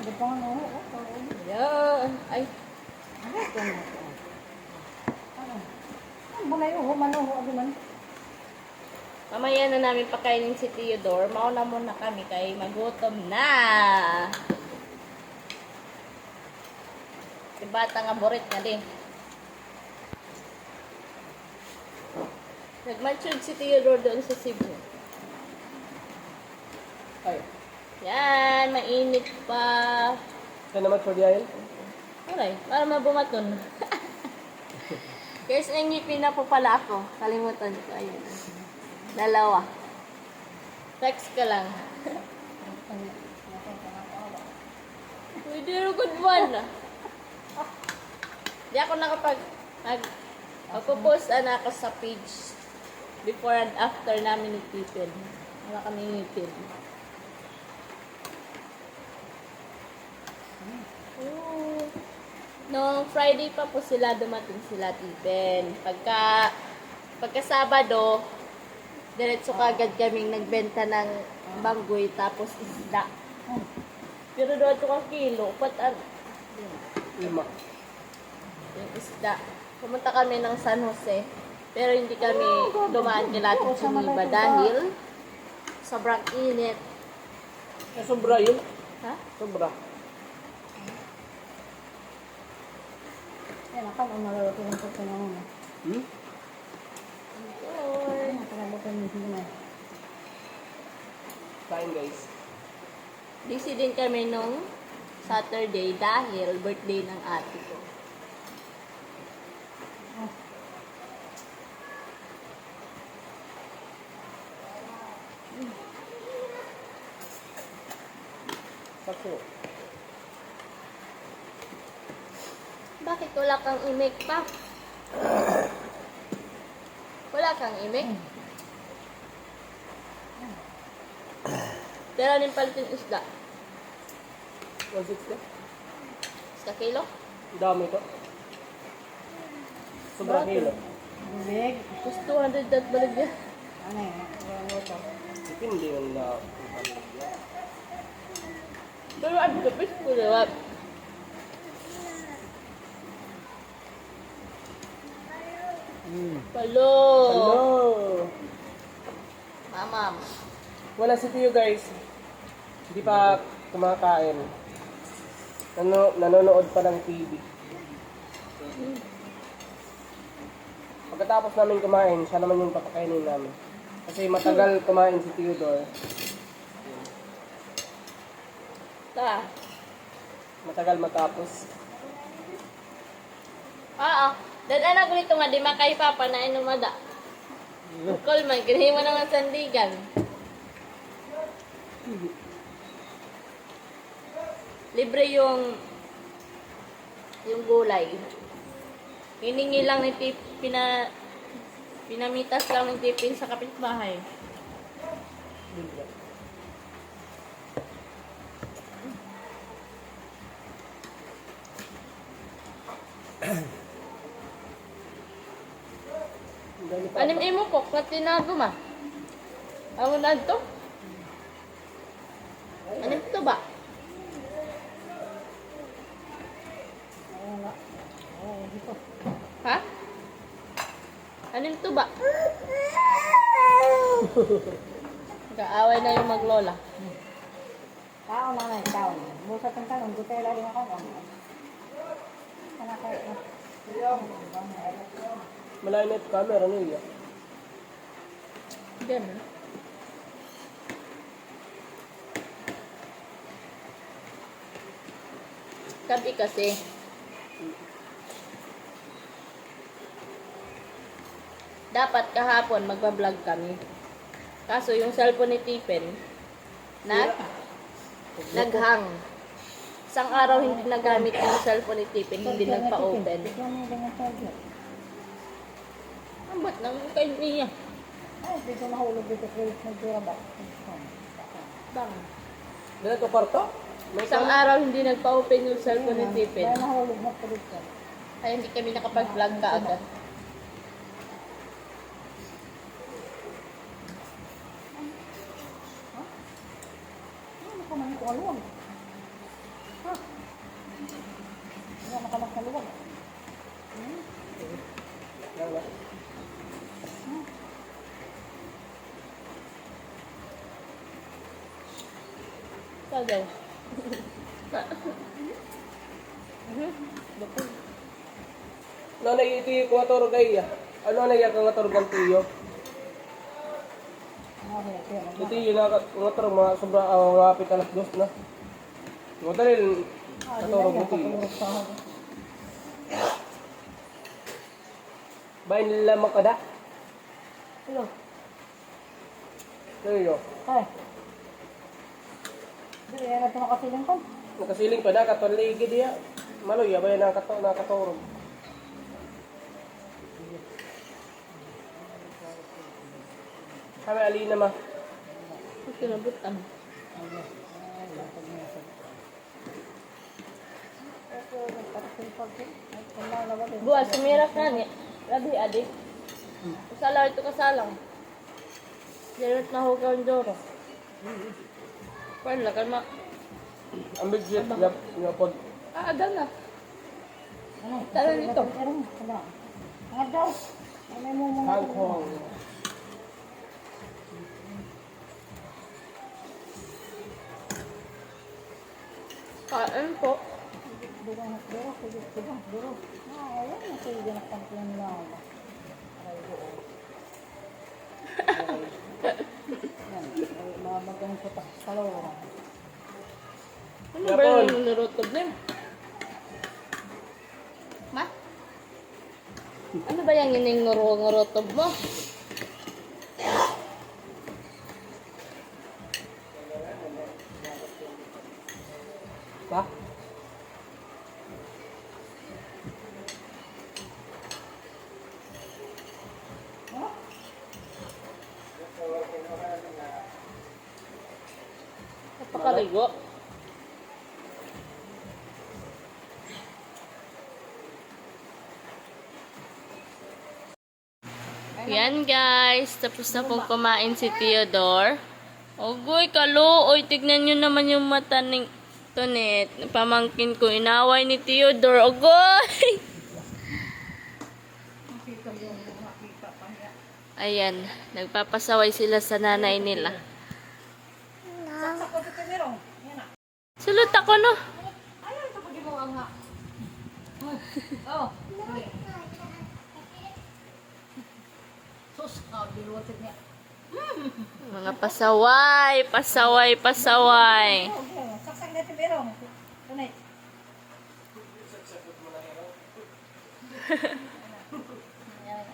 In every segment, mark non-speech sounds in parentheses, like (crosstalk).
Di pa nga uho. Yan. Ay, Ano ito na ito? Ano? Ano. Ano man? mamaya na namin pakainin si Theodore. Mauna muna kami kay magutom na. Si bata nga burit na din. Nagmature si Theodore doon sa Cebu. Ay, Yan, mainit pa. kaya naman for the aisle? Alright, para mabumaton. (laughs) Guys, ang ngipin na po pala ako. Kalimutan ko. Ayun. Dalawa. Text ka lang. Pwede rin good one. Di ako nakapag... Nag, Magpo-post na ako sa page before and after namin ni Tipin. Wala kami ngipin. Oo. Noong Friday pa po sila dumating sila Tipin. Pagka pagka Sabado, diretso kagad kaming nagbenta ng banggoy tapos isda. Pero doon ito kang kilo, pat an Lima. yung isda. Pumunta kami ng San Jose. Pero hindi kami dumaan kay Latin Geneva dahil sobrang init. Eh, sobra yun. Ha? Sobra. Ako ang maluluto ng puto na muna. Hmm? Ano, pagkabutan mo sila. Kain guys. busy din kami nung Saturday dahil birthday ng ate ko. Sakto. Bakit wala kang imik pa? Wala kang imik? Pero rin palit yung isda. 160. Isda kilo? Dami to. Sobrang Bakit? kilo. Bibig. Tapos 200 at balik yan. Ano yan? Ano ito? Depende yun na. Pero ang kapit ko diba? Hmm. Palo! Hello! Mamam. Wala si Tio guys. Hindi pa kumakain. Nano, nanonood pa ng TV. Pagkatapos namin kumain, siya naman yung papakainin namin. Kasi matagal kumain si Theodore. Ta. Matagal matapos. Oo. Dad anak ko nito nga, di makay papa na inumada. Bukol man, kinahin mo naman sandigan. Libre yung yung gulay. Hiningi lang ni pina, pinamitas lang ng tipin sa kapitbahay. Anim imo ko, nga tinago ma. Ang unad to? Anim to ba? Ha? Anim to ba? Kaaway na yung maglola. Tao na na, tao. Busa kang tanong, gutela rin ako. Ano kayo? Malayo na ito camera niya. Ganun. Sabi kasi, dapat kahapon magbablog kami. Kaso yung cellphone ni Tipen, nag, naghang. Isang araw hindi nagamit yung cellphone ni Tipen, hindi nagpa-open. Tignan mo yung ganyan charger. Ang ba't nang kay niya? Ay, dito nahulog dito kay Nagdura ba? Bang. Dala to kwarto? Isang araw hindi nagpa-open yung cellphone ni Tipen. Kaya nahulog na po dito. Ay, hindi kami nakapag-vlog ka agad. Ano ko man ko alawag? Wala nakalak sa luwag. Yan na. Ikaw daw. Ano na ito yung kumaturo kay Ano na yung kumaturo ng tiyo? Okay, kaya mag- Ito yung kumaturo mga sobra uh, mga pit alas dos na. Ah, na tiyo. patulog sa ako. Bayan nila makada. Hello. Tiyo. Ay. Dili, yan natin makasilang ko. Nakasiling pa na katoligi diya. Maloy, abay na kato na katuro. Kami alina ma. Kinabutan. Okay, nagpapasipag ko. Ay, wala na ba din? Buwan, sumira ka ni. Rabi, adik. Kasalaw ito kasalang. Jarot na hugaw ang joro. Kuwan, lakal ma. Ang budget nga nga pod. Ah, ada na. Ano? Tara wala. Nga daw. Ano mo mga Kong. Kain po. Duro, duro, duro, duro, duro. Ah, ayun, nasiga na kampiyon na ako. Aray. Aray. Yan, ay, mga bagang putak sa lorong. Ano ba yung nilutob niya? Ma? Ano ba yung ining ngurutob mo? Ba? Napakaligo. Yan guys, tapos na pong kumain si Theodore. Ogoy, kaluoy, tignan nyo naman yung mata ni Tonet. Pamangkin ko, inaway ni Theodore. Ogoy! Ayan, nagpapasaway sila sa nanay nila. Sulot ako no. Ayun, pag mo ang nga. (laughs) Oh. Sus, ah, biluwatit niya. (laughs) Mga pasaway, pasaway, pasaway. Saksak dito merong. Tunay.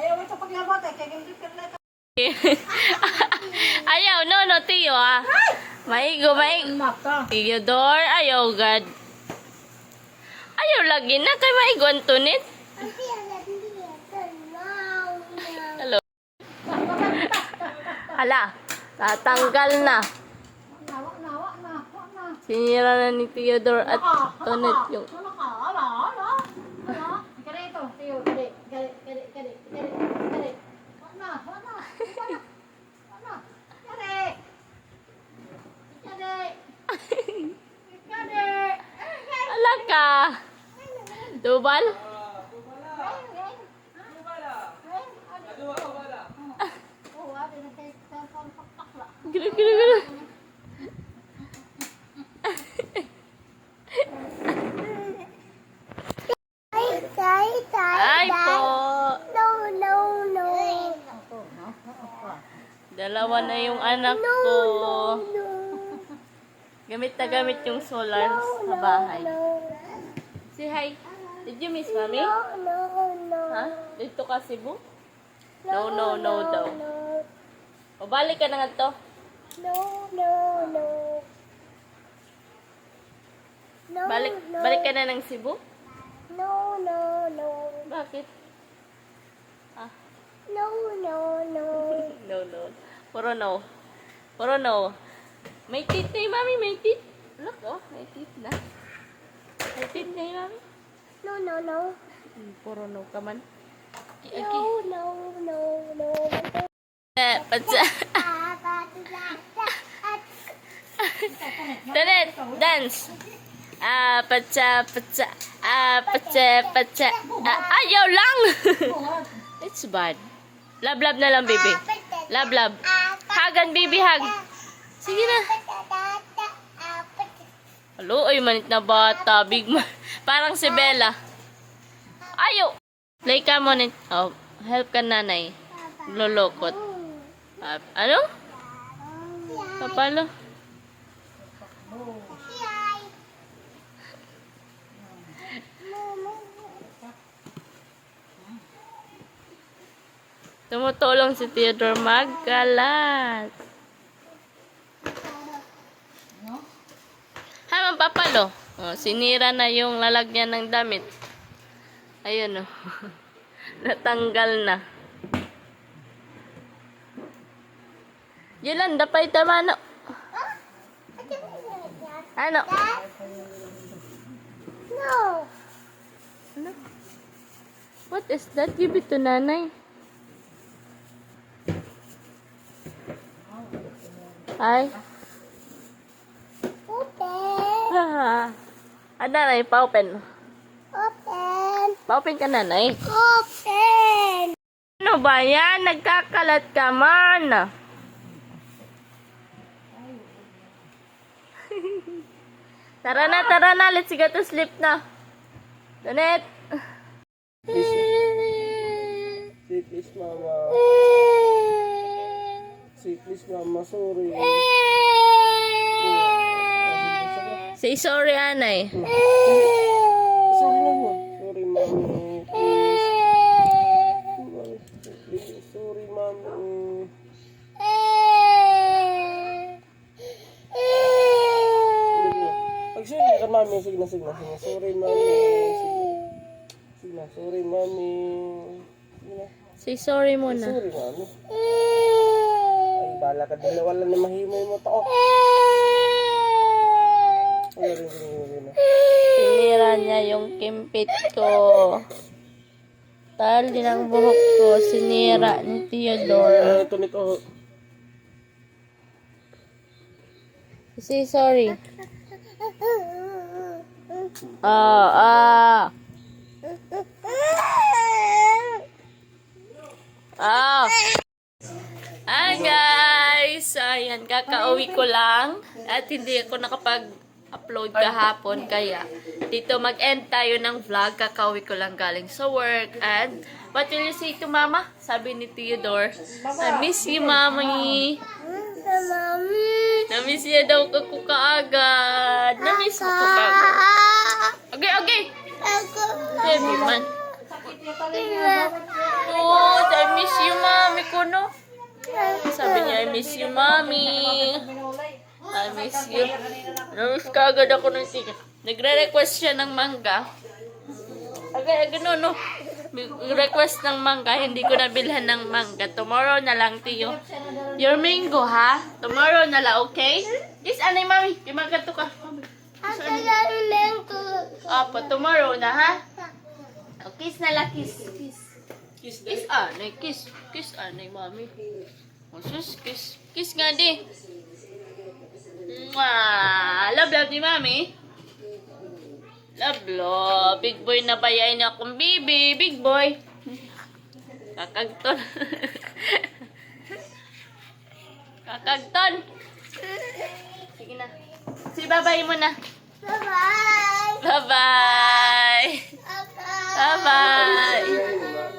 Ayaw ito paglabot eh, kaya hindi ka na ayaw, no, no, tiyo ah. Maigo, maigo. mata. Theodore, ayaw, God. Ayaw lagi na kay maigo, Antoinette. Hello. Hala, tatanggal na. Sinira na ni Theodore at Antoinette yung... Gila, gila, gila. Ay po. Dalawa na yung anak ko. Gamit na gamit yung solar sa bahay. Say hi. Did you miss mommy? Ha? Dito ka Cebu? No, no, no daw. O balik ka na nga to. Balik, balik ka na ng Cebu? No, no, no. Bakit? Ah, No, no, no. (laughs) no, no. Puro no. Puro no. May teeth na yung mami, may teeth. Look, oh, may teeth na. May teeth na yung mami. No, no, no. Hmm, Puro no ka man. Okay. No, no, no, no. Eh, patsa. Tanet, dance. Ah, patsa, patsa. Ah, patsa, patsa. Ah, ayaw lang. (laughs) It's bad. Love na lang, baby. Love. Hagan, baby, hug. Sige na. Hello, ay manit na bata. Big man. (laughs) Parang si Bella. Ayaw. Play ka mo nit. Oh, help ka nanay. Lolokot. Ah, ano? Papalo? Tumutulong si Theodore magkalat. Ha, mapapalo. Oh, sinira na yung lalagyan ng damit. Ayun oh. (laughs) Natanggal na. Yolanda, pa'y tama no. Ano? No. Ano? What is that? Give it to nanay. Ay. Open. Ah. Ah, nanay, pa-open. Open. Pa-open ka, nanay. Open. Ano ba yan? Nagkakalat ka man. (laughs) tara na, tara na. Let's go to sleep na. Please, say please, mama. Say please, mama. Sorry. Say sorry, anay. Sorry, mama. Sorry, mami. Please. Please, Sorry, mami. Pag sorry ka, mami. Sige na, sige na, sige na. Sorry, mami. Sige. Na, sorry, mami. Sige na. Say sorry muna. Sorry, mami. Ay, bala ka din wala na mahimay mo to. Wala rin rin na. Sinira niya yung kimpit ko. Tal din ang buhok ko. Sinira ni Theodore. Ah, ito nito. Say sorry. Ah, ah. Ah. Hi guys! Ayan, kakauwi ko lang. At hindi ako nakapag-upload kahapon. Kaya, dito mag-end tayo ng vlog. Kakauwi ko lang galing sa work. And, what will you say to mama? Sabi ni Theodore, I miss you, mommy. Namiss niya daw ako kaagad. Namiss ko ko kaagad. Okay, okay. Baby man. Oh, I miss you, mommy ko, no? Sabi niya, I miss you, mommy. I miss you. Namiss kaagad ako ng ticket. Nagre-request siya ng mangga. Okay, gano, no? Request ng mangga, hindi ko nabilhan ng mangga. Tomorrow na lang, Tiyo. Your mango, ha? Tomorrow na lang, okay? Kiss, anay, mami. Kimagato ka. Apo, tomorrow na, ha? Oh, kiss na lang, kiss. Kiss. Kiss Kiss, anay, kiss. Kiss, anay, mami. Oh, sus, kiss. Kiss nga, di. Mwah! Love, love ni mami. Love, love. Big boy na bayain akong baby. Big boy. Kakagton. (laughs) Kakagton. Sige na. Si babay mo na. Bye-bye. Bye-bye. Bye-bye. Bye-bye.